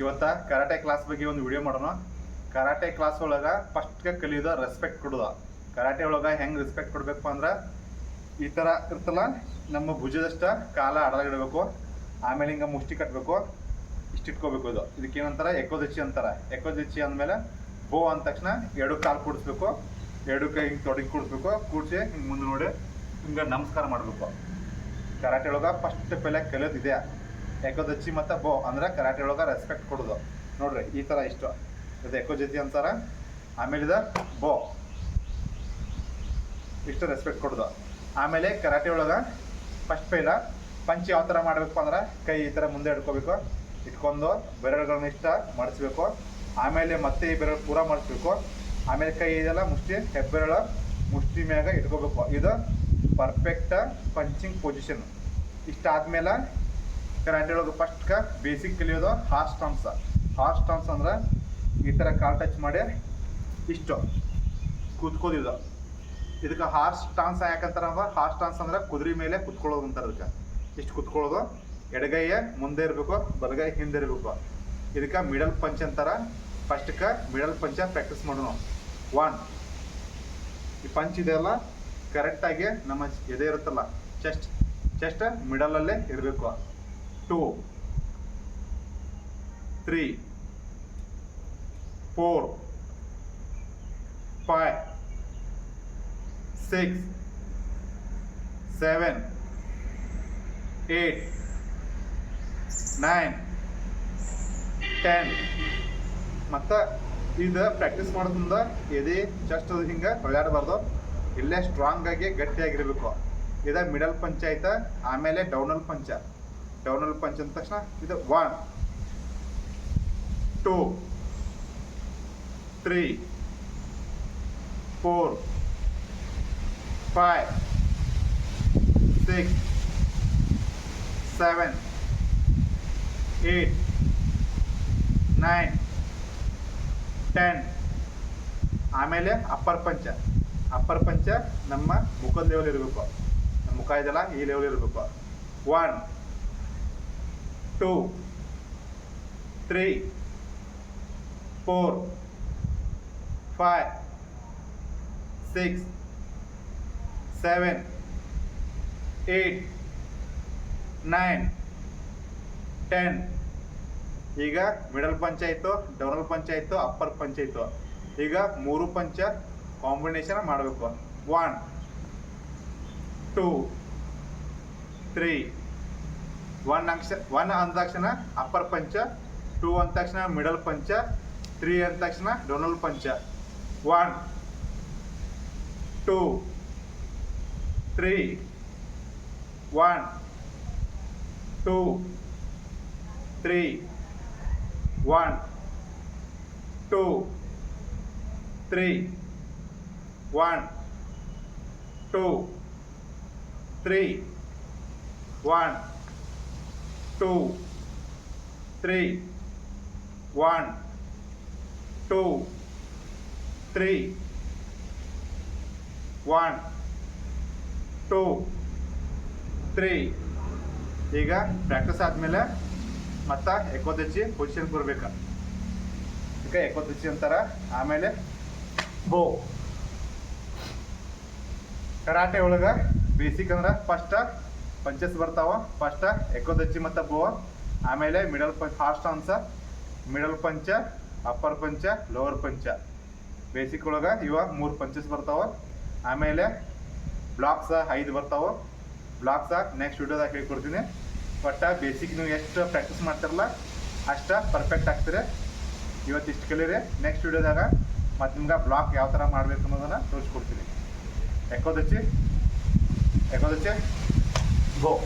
ಇವತ್ತ karate class ಬಗ್ಗೆ ಒಂದು ವಿಡಿಯೋ ಮಾಡೋಣ. ಕರಾಟೆ ಕ್ಲಾಸ್ ಒಳಗ ಫಸ್ಟ್ಗೆ ಕಲಿಯೋದ ರೆಸ್ಪೆಕ್ಟ್ ಕೊಡೋದ. ಕರಾಟೆ ಒಳಗ ಹೆಂಗ್ ರೆಸ್ಪೆಕ್ಟ್ ಕೊಡಬೇಕು ಅಂದ್ರೆ ಈ ತರ ಇರ್ತಲ್ಲ, ನಮ್ಮ ಭುಜದಷ್ಟ ಕಾಲ ಅಡಲಾಗಿಡಬೇಕು ಆಮೇಲೆ ಹಿಂಗೆ ಮುಷ್ಟಿ ಕಟ್ಟಬೇಕು ಇಷ್ಟು ಇಟ್ಕೋಬೇಕು ಇದು. ಇದಕ್ಕೆ ಏನಂತಾರ? ಎಕೋದಚ್ಚಿ ಅಂತಾರ. ಎಕೋದಚ್ಚಿ ಅಂದ್ಮೇಲೆ ಬೋ ಅಂದ ತಕ್ಷಣ ಎರಡು ಕಾಲು ಕೂಡಿಸ್ಬೇಕು, ಎರಡು ಕೈ ಹಿಂಗೆ ತೊಡಗಿ ಕೂಡಿಸ್ಬೇಕು, ಕೂಡಿಸಿ ಹಿಂಗೆ ಮುಂದೆ ನೋಡಿ ಹಿಂಗೆ ನಮಸ್ಕಾರ ಮಾಡಬೇಕು. ಕರಾಟೆ ಒಳಗ ಫಸ್ಟ್ ಪೆಲೆ ಕಲಿಯೋದು ಇದೆ. ಎಕೋದಚ್ಚಿ ಮತ್ತು ಬೋ ಅಂದ್ರೆ ಕರಾಟೆ ಒಳಗ ರೆಸ್ಪೆಕ್ಟ್ ಕೊಡೋದು. ನೋಡ್ರಿ, ಈ ಥರ ಇಷ್ಟು. ಇದು ಜೊತೆ ಅಂತಾರ ಆಮೇಲೆ ಇದು ಬೋ. ಇಷ್ಟು ರೆಸ್ಪೆಕ್ಟ್ ಕೊಡೋದು. ಆಮೇಲೆ ಕರಾಟೆ ಒಳಗ ಫಸ್ಟ್ ಪೈಲ ಪಂಚ್ ಯಾವ ಥರ ಮಾಡಬೇಕು ಅಂದ್ರೆ, ಕೈ ಈ ಥರ ಮುಂದೆ ಇಟ್ಕೋಬೇಕು ಇಟ್ಕೊಂಡು ಬೆರಳುಗಳನ್ನ ಇಷ್ಟ ಮಡಿಸ್ಬೇಕು. ಆಮೇಲೆ ಮತ್ತೆ ಈ ಬೆರಳು ಪೂರ ಮಾಡಿಸ್ಬೇಕು. ಆಮೇಲೆ ಕೈ ಇದೆಲ್ಲ ಮುಷ್ಟಿ, ಹೆಬ್ಬೆರಳು ಮುಷ್ಟಿ ಮ್ಯಾಗ ಇಟ್ಕೋಬೇಕು. ಇದು ಪರ್ಫೆಕ್ಟ್ ಪಂಚಿಂಗ್ ಪೊಸಿಷನ್ ಇಷ್ಟಾದ್ಮೇಲೆ ಕರಾಟೆ ಒಳಗೆ ಫಸ್ಟ್ ಬೇಸಿಕ್ ಕಲಿಯೋದು ಹಾರ್ಸ್ ಸ್ಟಾನ್ಸ್ ಹಾರ್ಸ್ ಸ್ಟಾನ್ಸ್ ಅಂದ್ರೆ ಈ ಥರ ಕಾಲ್ ಟಚ್ ಮಾಡಿ ಇಷ್ಟು ಕೂತ್ಕೋದಿದು ಇದಕ್ಕೆ ಹಾರ್ಸ್ ಟಾನ್ಸ್ ಯಾಕಂತಾರ ಹಾರ್ಸ್ ಟಾನ್ಸ್ ಅಂದ್ರೆ ಕುದುರೆ ಮೇಲೆ ಕುತ್ಕೊಳ್ಳೋದು ಅಂತಾರೆ ಅದಕ್ಕೆ ಇಷ್ಟು ಕುತ್ಕೊಳ್ಳೋದು, ಎಡಗೈಯ ಮುಂದೆ ಇರಬೇಕು, ಬಲಗೈ ಹಿಂದೆ ಇರಬೇಕು. ಇದಕ್ಕೆ ಮಿಡಲ್ ಪಂಚ್ ಅಂತಾರ. ಫಸ್ಟ್ಗೆ ಮಿಡಲ್ ಪಂಚ ಪ್ರಾಕ್ಟೀಸ್ ಮಾಡೋಣ. ಒನ್ ಈ ಪಂಚ್ ಇದೆಯಲ್ಲ ಕರೆಕ್ಟಾಗಿ ನಮ್ಮ ಎದೆ ಇರುತ್ತಲ್ಲ ಚೆಸ್ಟ್ ಚೆಸ್ಟ್ ಮಿಡಲಲ್ಲೇ ಇರಬೇಕು. Two, three, four, five, six, seven eight nine, ten. ಮತ್ತು ಇದು ಪ್ರಾಕ್ಟೀಸ್ ಮಾಡೋದ್ರಿಂದ ಎದೆ ಜಸ್ಟ್ ಅದು ಹಿಂಗೆ ಹೊಳ್ಯಾಡಬಾರ್ದು ಇಲ್ಲೇ ಸ್ಟ್ರಾಂಗಾಗಿ ಗಟ್ಟಿಯಾಗಿರ್ಬೇಕು. ಇದ ಮಿಡಲ್ ಪಂಚ ಆಯ್ತ ಆಮೇಲೆ ಡೌನಲ್ ಪಂಚ. ಡೌನಲ್ ಪಂಚ ಅಂದ ತಕ್ಷಣ ಇದು one two three four five six seven eight nine ten ಆಮೇಲೆ ಅಪ್ಪರ್ ಪಂಚ ಅಪ್ಪರ್ ಪಂಚ ನಮ್ಮ ಮುಖದ ಲೆವೆಲ್ ಇರಬೇಕು. ನಮ್ಮ ಮುಖ ಇದೆಲ್ಲ ಈ ಲೆವೆಲ್ ಇರಬೇಕು. One two, three, four, five, six, seven eight nine, ten. ಈಗ ಮಿಡಲ್ ಪಂಚಾಯಿತು ಡೌನಲ್ ಪಂಚಾಯಿತು ಅಪ್ಪರ್ ಪಂಚಾಯಿತು ಈಗ ಮೂರು ಪಂಚ ಕಾಂಬಿನೇಷನ್ ಮಾಡಬೇಕು. ಒನ್, ಟೂ, ತ್ರೀ ಒನ್ ಅಕ್ಷ ಒನ್ ಅಂದ ತಕ್ಷಣ ಅಪ್ಪರ್ ಪಂಚ ಟೂ ಅಂದ ತಕ್ಷಣ ಮಿಡಲ್ ಪಂಚ ತ್ರೀ ಅಂದ ತಕ್ಷಣ ಡೊನಲ್ punch one two three one two three one two three one two three one two three one two three one two three ಈಗ practice ಆದಮೇಲೆ ಮತ್ತು ಎಕೋದಚ್ಚಿ ಪೊಸಿಷನ್ ಬರ್ಬೇಕು ಈಗ ಎಕೋದಚ್ಚಿ ಅಂತಾರ, ಆಮೇಲೆ ಬೋ ಕರಾಟೆ ಒಳಗೆ ಬೇಸಿಕ್ ಅಂದ್ರೆ ಫಸ್ಟ್ ಪಂಚಸ್ ಬರ್ತಾವ. ಫಸ್ಟ್ ಎಕೋದಚ್ಚಿ ಮತ್ತು ಬೋ ಆಮೇಲೆ middle punch fast ಅನ್ಸ middle punch upper punch lower punch basic ಒಳಗೆ ಇವಾಗ ಮೂರು ಪಂಚಸ್ ಬರ್ತಾವ. ಆಮೇಲೆ ಬ್ಲಾಕ್ಸ ಐದು ಬರ್ತಾವ. ಬ್ಲಾಕ್ಸ್ ನೆಕ್ಸ್ಟ್ ವಿಡಿಯೋದಾಗ ಹೇಳ್ಕೊಡ್ತೀನಿ. ಒಟ್ಟ ಬೇಸಿಕ್ ನೀವು ಎಷ್ಟು ಪ್ರಾಕ್ಟೀಸ್ ಮಾಡ್ತಿರಲ್ಲ ಅಷ್ಟ ಪರ್ಫೆಕ್ಟ್ ಆಗ್ತೀರಿ. ಇವತ್ತು ಇಷ್ಟು ಕಲೀರಿ. ನೆಕ್ಸ್ಟ್ ವಿಡಿಯೋದಾಗ ಮತ್ತು ನಿಮ್ಗೆ ಬ್ಲಾಕ್ ಯಾವ ಥರ ಮಾಡಬೇಕು ಅನ್ನೋದನ್ನು ತೋರಿಸ್ಕೊಡ್ತೀನಿ. ಎಕೋದಚ್ಚಿ ಎಕೋದಚ್ಚಿ 后